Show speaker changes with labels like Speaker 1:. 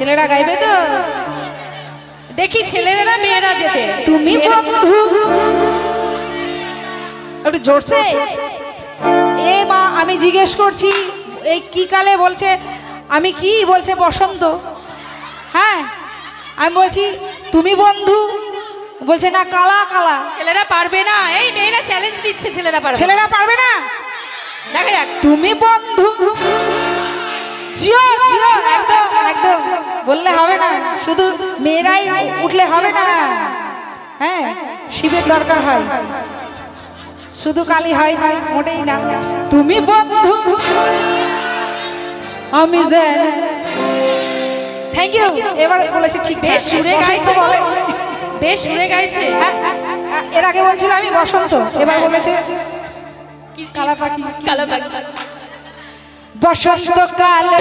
Speaker 1: ছেলেরা গাইবে তো?
Speaker 2: দেখি ছেলেরা মেয়েরা যেতে।
Speaker 1: তুমি বন্ধু। একটু জোরসে এ মা আমি জিজ্ঞেস করছি এই কি কালে বলছে আমি কি বলছে বসন্ত? হ্যাঁ আমি বলছি তুমি বন্ধু? বলছে না কালা কালা।
Speaker 2: ছেলেরা পারবে না। এই মেয়েরা চ্যালেঞ্জ দিচ্ছে ছেলেরা পারবে
Speaker 1: ছেলেরা পারবে না?
Speaker 2: দেখা যাক।
Speaker 1: তুমি বন্ধু। জিও জিও একদম একদম। বললে হবে না। শুধু মেয়েরাই উঠলে হবে না। হ্যাঁ শিবের দরকার হয়। শুধু কালি হয় না মোটেই না। তুমি বন্ধু আমি যে থ্যাংক ইউ এবার বলেছি ঠিক
Speaker 2: বেশ সুরে গাইছে বেশ সুরে গাইছে।
Speaker 1: এর আগে বলছিল আমি বসন্ত। এবার বলেছে কালা পাখি।
Speaker 2: কালো পাখি।
Speaker 1: বসন্ত কালে